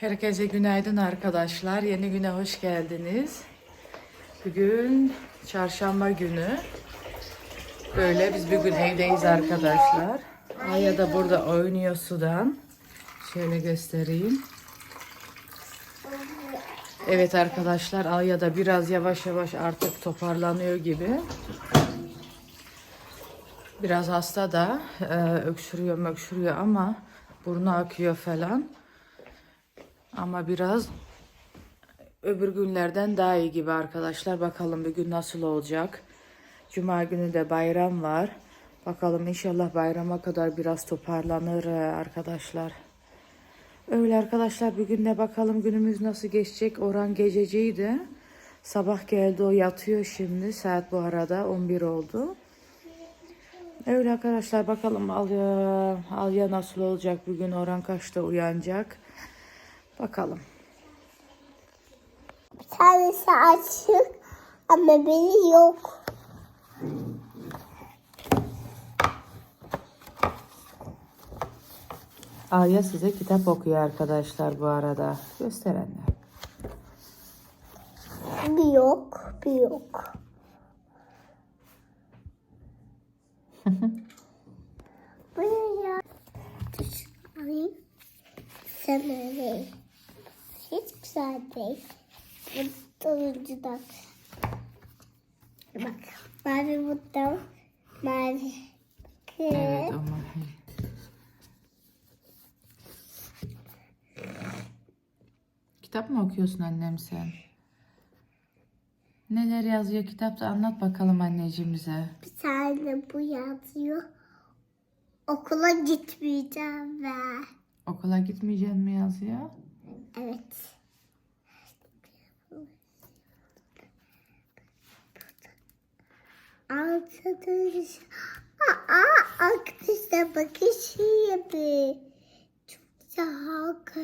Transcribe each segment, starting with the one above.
Herkese günaydın arkadaşlar. Yeni güne hoş geldiniz. Bugün çarşamba günü. Böyle biz bugün evdeyiz arkadaşlar. Aya da burada oynuyor sudan. Şöyle göstereyim. Evet arkadaşlar Aya da biraz yavaş yavaş artık toparlanıyor gibi. Biraz hasta da e, öksürüyor öksürüyor ama burnu akıyor falan. Ama biraz öbür günlerden daha iyi gibi arkadaşlar. Bakalım bir gün nasıl olacak. Cuma günü de bayram var. Bakalım inşallah bayrama kadar biraz toparlanır e, arkadaşlar. Öyle arkadaşlar bir günde bakalım günümüz nasıl geçecek. Orhan gececiydi. Sabah geldi o yatıyor şimdi. Saat bu arada 11 oldu. Öyle arkadaşlar bakalım Alya, Alya nasıl olacak bugün Orhan kaçta uyanacak. Bakalım. Bir tanesi açık ama biri yok. Alya size kitap okuyor arkadaşlar bu arada. Gösterenler. Bir yok, bir yok. Bu ne ya? Sen öyle. Bu turuncudan. Bak, mavi buradan. Mavi. Evet ama Kitap mı okuyorsun annem sen? Neler yazıyor kitapta anlat bakalım anneciğimize. Bir tane bu yazıyor. Okula gitmeyeceğim ve Okula gitmeyeceksin mi yazıyor? evet. Arkadaş, aa arkadaşlar bakın şey yapıyor. Çok güzel halka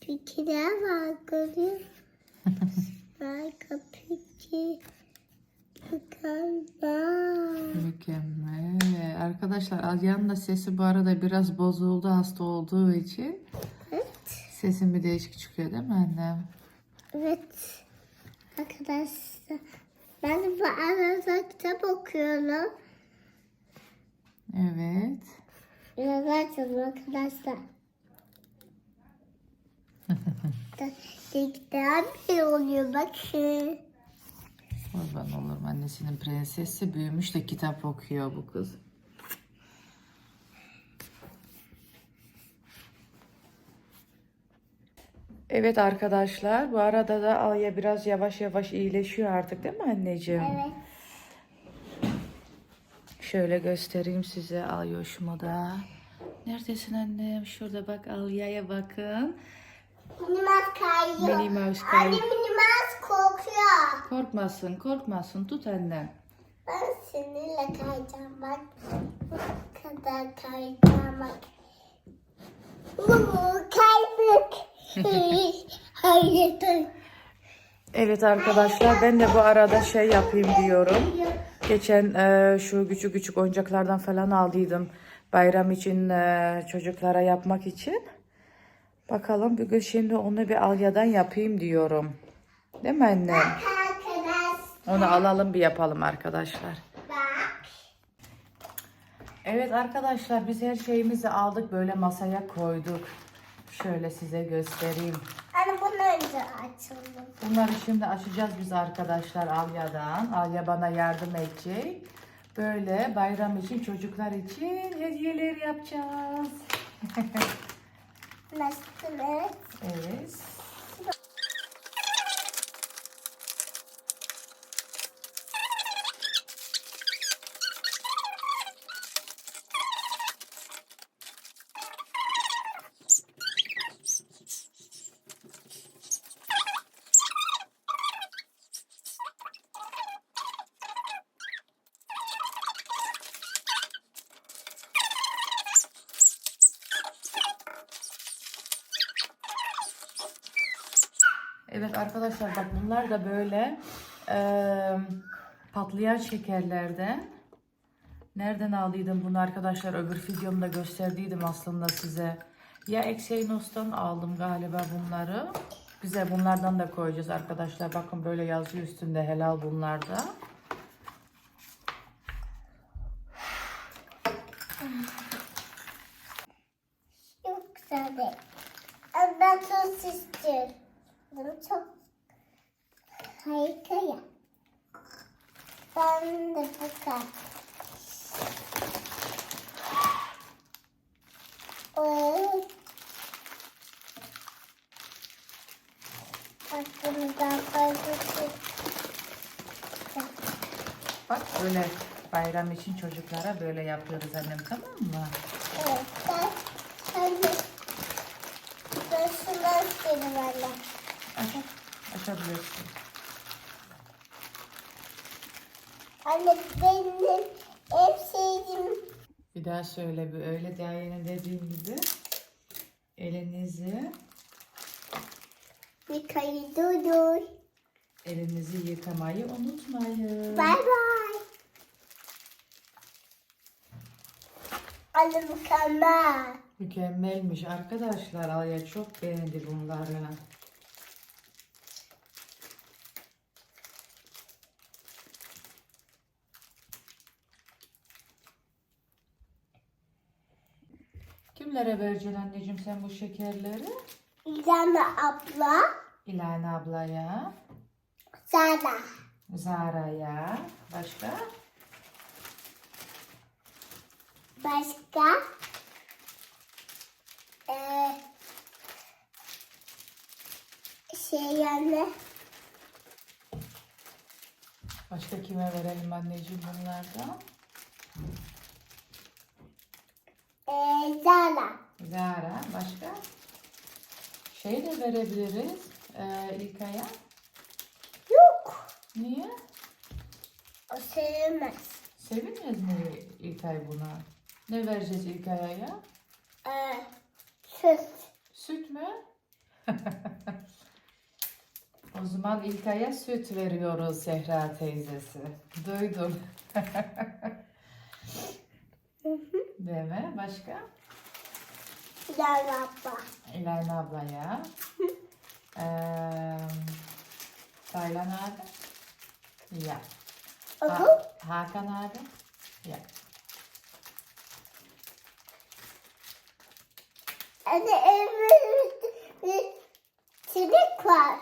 fikirler var görüyor musunuz? Harika fikir. Mükemmel. Arkadaşlar Alya'nın da sesi bu arada biraz bozuldu hasta olduğu için. Evet. Sesin bir değişik çıkıyor değil mi annem? Evet. Arkadaşlar ben de bu arada kitap okuyorum. Evet. Biraz açalım arkadaşlar. Tekrar bir oluyor bakın. Kurban olurum annesinin prensesi büyümüş de kitap okuyor bu kız. Evet arkadaşlar bu arada da Alya biraz yavaş yavaş iyileşiyor artık değil mi anneciğim? Evet. Şöyle göstereyim size Alyoş'umu da. Neredesin annem? Şurada bak Alya'ya bakın. Minimaz kayıyor. Minnie Mouse Anne kayıyor. minimaz korkuyor. Korkmasın korkmasın tut annem. Ben seninle kayacağım bak. Bu kadar kayacağım bak. Hayır. Evet arkadaşlar ben de bu arada şey yapayım diyorum. Geçen e, şu küçük küçük oyuncaklardan falan aldıydım. Bayram için e, çocuklara yapmak için. Bakalım bugün şimdi onu bir alyadan yapayım diyorum. Değil mi? Arkadaş Onu alalım bir yapalım arkadaşlar. Evet arkadaşlar biz her şeyimizi aldık böyle masaya koyduk. Şöyle size göstereyim. Anne bunu önce açalım. Bunları şimdi açacağız biz arkadaşlar Alya'dan. Alya bana yardım edecek. Böyle bayram için çocuklar için hediyeler yapacağız. Nasıl evet. Evet. Arkadaşlar bak bunlar da böyle eee, patlayan şekerlerden. Nereden aldıydım bunu arkadaşlar? Öbür videomda gösterdiydim aslında size. Ya Exynos'tan aldım galiba bunları. Bize bunlardan da koyacağız arkadaşlar. Bakın böyle yazıyor üstünde helal bunlarda. Çok güzel Ben sos istiyorum. Çok harika ya. Ben de. Aklımdan fazlası. Bak böyle bayram için çocuklara böyle yapıyoruz annem tamam mı? Evet, ben, ben ben şundan istedim anne. Aç, açabilirsin. Anne benim hep sevdiğim Bir daha söyle bir öyle yeni dediğim gibi elinizi dur. elinizi yıkamayı unutmayın. Bye bye. Anne mükemmel. Mükemmelmiş arkadaşlar. Alya çok beğendi bunları. Kimlere vereceksin anneciğim sen bu şekerleri? İlana abla. İlhan ablaya, Sana. Zara'ya, başka? Başka? Ee, şey anne. Başka kime verelim anneciğim bunlardan? Ee, Zara. Zara, başka? Şey de verebiliriz ee, İlkay'a. Yok. Niye? O sevmez. Sevinmez mi İlkay buna? Ne vereceğiz İlkay'a ya? Ee, süt. Süt mü? o zaman İlkay'a süt veriyoruz Zehra teyzesi. Duydum. Mi? Başka? İlana abla. İlayna ablaya. Eee Taylan abi. Ya. Ha-. Hakan abi. Ya. Anne evimizde bir sinek var.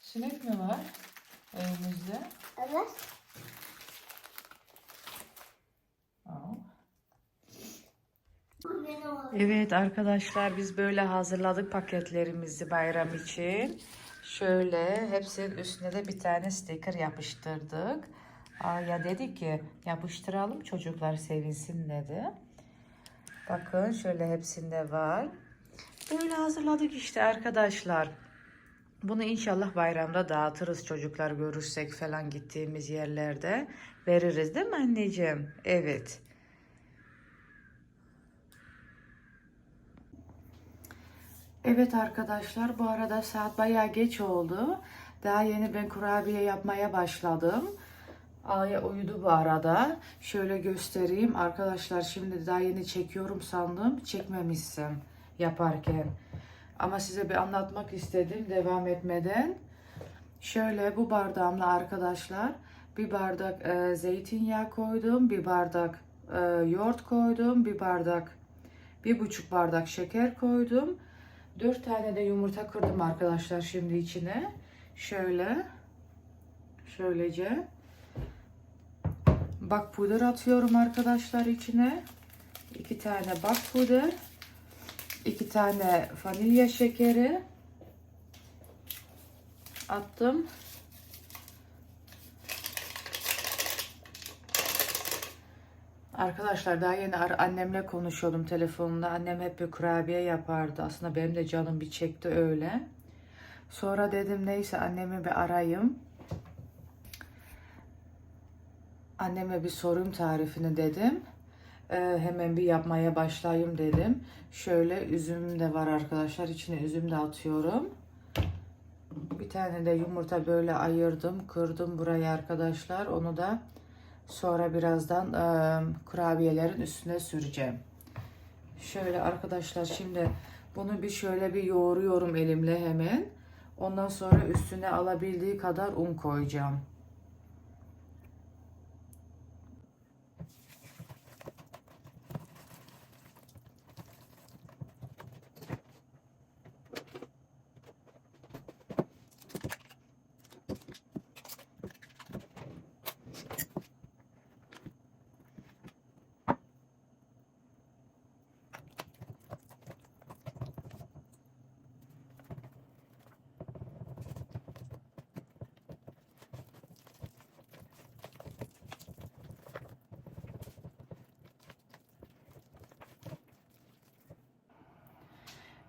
Sinek mi var evimizde? Evet. Aa. Evet arkadaşlar biz böyle hazırladık paketlerimizi bayram için. Şöyle hepsinin üstüne de bir tane sticker yapıştırdık. Aa, ya dedi ki yapıştıralım çocuklar sevinsin dedi. Bakın şöyle hepsinde var. Böyle hazırladık işte arkadaşlar. Bunu inşallah bayramda dağıtırız çocuklar görürsek falan gittiğimiz yerlerde. Veririz değil mi anneciğim? Evet. Evet arkadaşlar bu arada saat bayağı geç oldu. Daha yeni ben kurabiye yapmaya başladım. Aya uyudu bu arada. Şöyle göstereyim. Arkadaşlar şimdi daha yeni çekiyorum sandım. Çekmemişsin yaparken. Ama size bir anlatmak istedim devam etmeden. Şöyle bu bardağımla arkadaşlar bir bardak e, zeytinyağı koydum. Bir bardak e, yoğurt koydum. Bir bardak bir buçuk bardak şeker koydum. Dört tane de yumurta kırdım arkadaşlar şimdi içine. Şöyle. Şöylece. Bak puder atıyorum arkadaşlar içine. İki tane bak puder. iki tane vanilya şekeri. Attım. Arkadaşlar daha yeni annemle konuşuyordum telefonda. Annem hep bir kurabiye yapardı. Aslında benim de canım bir çekti öyle. Sonra dedim neyse annemi bir arayayım. Anneme bir sorayım tarifini dedim. Ee, hemen bir yapmaya başlayayım dedim. Şöyle üzüm de var arkadaşlar. İçine üzüm de atıyorum. Bir tane de yumurta böyle ayırdım. Kırdım burayı arkadaşlar. Onu da sonra birazdan e, kurabiyelerin üstüne süreceğim. Şöyle arkadaşlar şimdi bunu bir şöyle bir yoğuruyorum elimle hemen. Ondan sonra üstüne alabildiği kadar un koyacağım.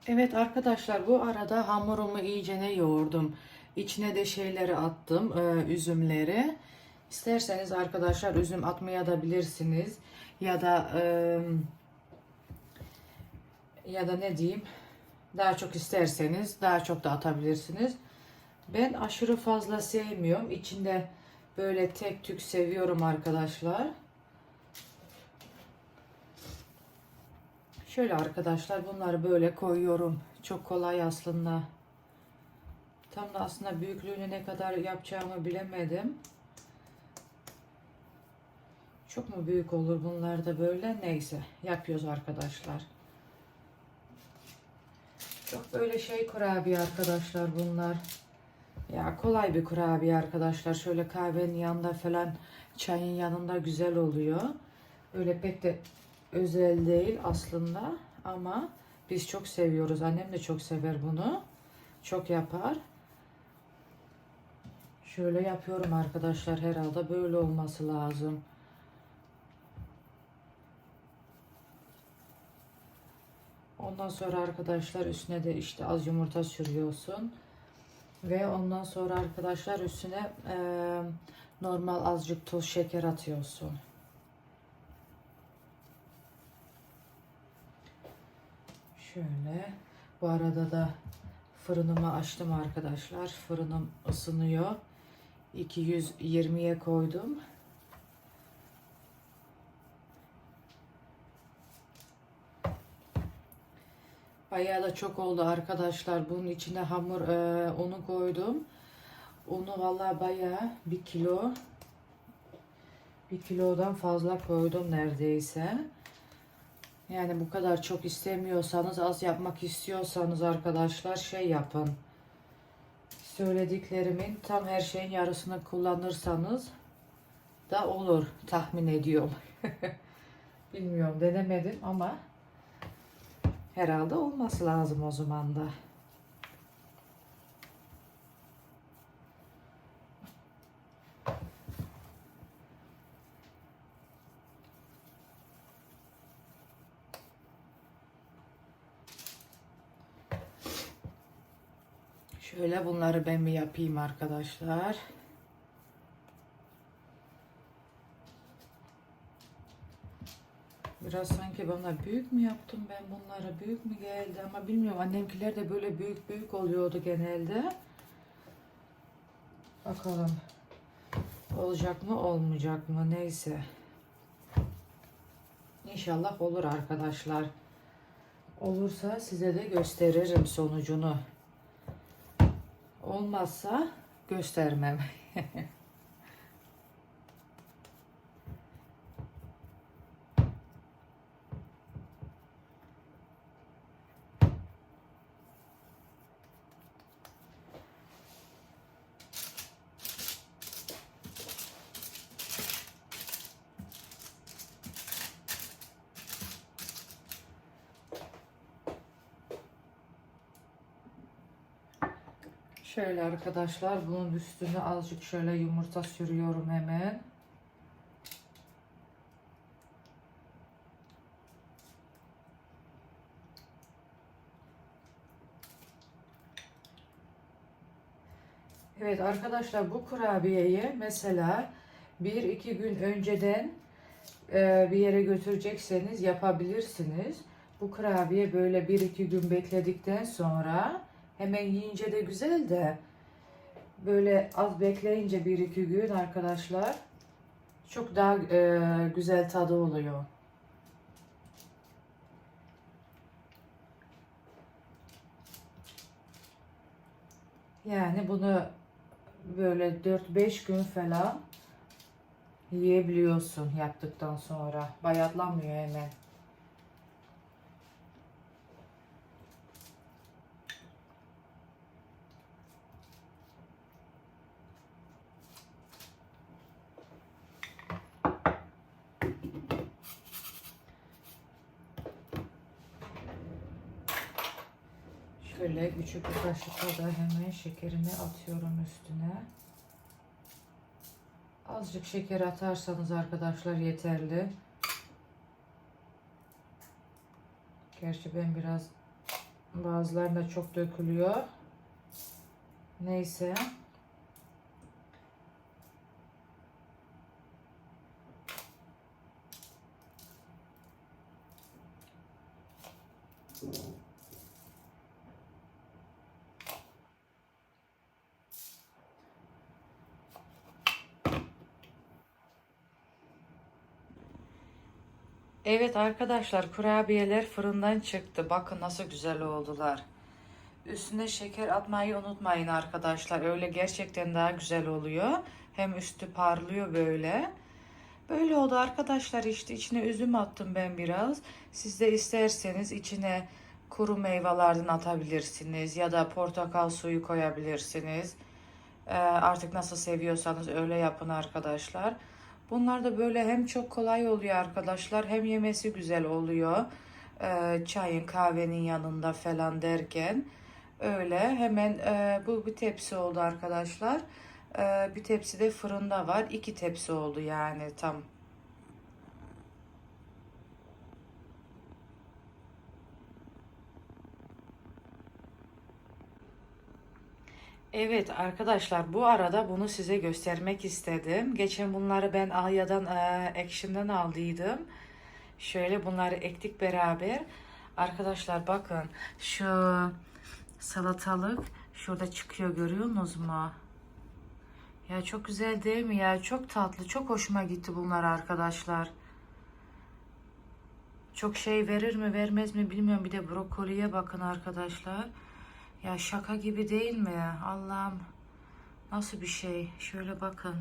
Evet arkadaşlar bu arada hamurumu iyicene yoğurdum. İçine de şeyleri attım, e, üzümleri. İsterseniz arkadaşlar üzüm atmaya da bilirsiniz. Ya da e, ya da ne diyeyim daha çok isterseniz daha çok da atabilirsiniz. Ben aşırı fazla sevmiyorum. İçinde böyle tek tük seviyorum arkadaşlar. Şöyle arkadaşlar bunları böyle koyuyorum. Çok kolay aslında. Tam da aslında büyüklüğünü ne kadar yapacağımı bilemedim. Çok mu büyük olur bunlar da böyle? Neyse yapıyoruz arkadaşlar. Çok böyle şey kurabiye arkadaşlar bunlar. Ya kolay bir kurabiye arkadaşlar. Şöyle kahvenin yanında falan çayın yanında güzel oluyor. Öyle pek de özel değil aslında ama biz çok seviyoruz. Annem de çok sever bunu. Çok yapar. Şöyle yapıyorum arkadaşlar herhalde böyle olması lazım. Ondan sonra arkadaşlar üstüne de işte az yumurta sürüyorsun. Ve ondan sonra arkadaşlar üstüne e, normal azıcık toz şeker atıyorsun. Şöyle. Bu arada da fırınımı açtım arkadaşlar. Fırınım ısınıyor. 220'ye koydum. Bayağı da çok oldu arkadaşlar. Bunun içine hamur e, unu koydum. Unu vallahi bayağı bir kilo bir kilodan fazla koydum neredeyse. Yani bu kadar çok istemiyorsanız, az yapmak istiyorsanız arkadaşlar şey yapın. Söylediklerimin tam her şeyin yarısını kullanırsanız da olur tahmin ediyorum. Bilmiyorum denemedim ama herhalde olması lazım o zaman da. Şöyle bunları ben mi yapayım arkadaşlar? Biraz sanki bana büyük mü yaptım ben bunları? Büyük mü geldi ama bilmiyorum. Annemkiler de böyle büyük büyük oluyordu genelde. Bakalım. Olacak mı olmayacak mı neyse. İnşallah olur arkadaşlar. Olursa size de gösteririm sonucunu. Olmazsa göstermem. Şöyle arkadaşlar bunun üstüne azıcık şöyle yumurta sürüyorum hemen. Evet arkadaşlar bu kurabiyeyi mesela bir iki gün önceden e, bir yere götürecekseniz yapabilirsiniz. Bu kurabiye böyle bir iki gün bekledikten sonra Hemen yiyince de güzel de böyle az bekleyince bir iki gün arkadaşlar çok daha e, güzel tadı oluyor. Yani bunu böyle 4-5 gün falan yiyebiliyorsun yaptıktan sonra. Bayatlanmıyor hemen. Şöyle küçük bir kaşıkla da hemen şekerini atıyorum üstüne. Azıcık şeker atarsanız arkadaşlar yeterli. Gerçi ben biraz bazılarında çok dökülüyor. Neyse. Evet arkadaşlar kurabiyeler fırından çıktı. Bakın nasıl güzel oldular. Üstüne şeker atmayı unutmayın arkadaşlar. Öyle gerçekten daha güzel oluyor. Hem üstü parlıyor böyle. Böyle oldu arkadaşlar işte içine üzüm attım ben biraz. Siz de isterseniz içine kuru meyvelerden atabilirsiniz ya da portakal suyu koyabilirsiniz. Ee, artık nasıl seviyorsanız öyle yapın arkadaşlar. Bunlar da böyle hem çok kolay oluyor arkadaşlar hem yemesi güzel oluyor. Ee, çayın kahvenin yanında falan derken öyle hemen e, bu bir tepsi oldu arkadaşlar. Ee, bir tepsi de fırında var. iki tepsi oldu yani tam. Evet arkadaşlar bu arada bunu size göstermek istedim. Geçen bunları ben Alya'dan e, Action'dan aldıydım. Şöyle bunları ektik beraber. Arkadaşlar bakın şu salatalık şurada çıkıyor görüyorsunuz mu? Ya çok güzel değil mi ya? Çok tatlı, çok hoşuma gitti bunlar arkadaşlar. Çok şey verir mi vermez mi bilmiyorum. Bir de brokoliye bakın arkadaşlar. Ya şaka gibi değil mi? Allah'ım nasıl bir şey? Şöyle bakın.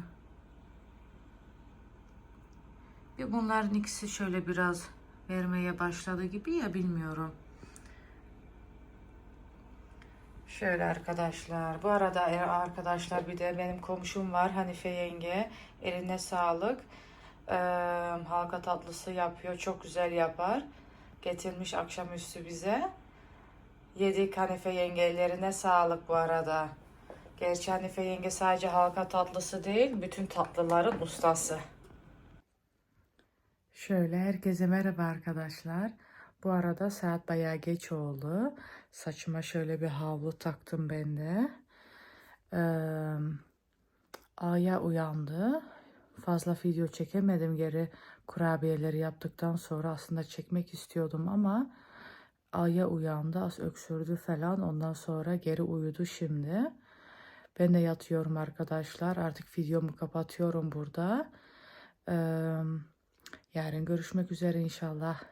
Bir bunların ikisi şöyle biraz vermeye başladı gibi ya bilmiyorum. Şöyle arkadaşlar. Bu arada e, arkadaşlar bir de benim komşum var Hanife yenge. Eline sağlık. Ee, halka tatlısı yapıyor. Çok güzel yapar. Getirmiş akşamüstü bize. Yedik Hanife yengelerine sağlık bu arada. Gerçi Hanife yenge sadece halka tatlısı değil, bütün tatlıların ustası. Şöyle herkese merhaba arkadaşlar. Bu arada saat bayağı geç oldu. Saçıma şöyle bir havlu taktım ben de. Ee, Aya uyandı. Fazla video çekemedim geri kurabiyeleri yaptıktan sonra aslında çekmek istiyordum ama Aya uyandı, az öksürdü falan. Ondan sonra geri uyudu şimdi. Ben de yatıyorum arkadaşlar. Artık videomu kapatıyorum burada. Ee, yarın görüşmek üzere inşallah.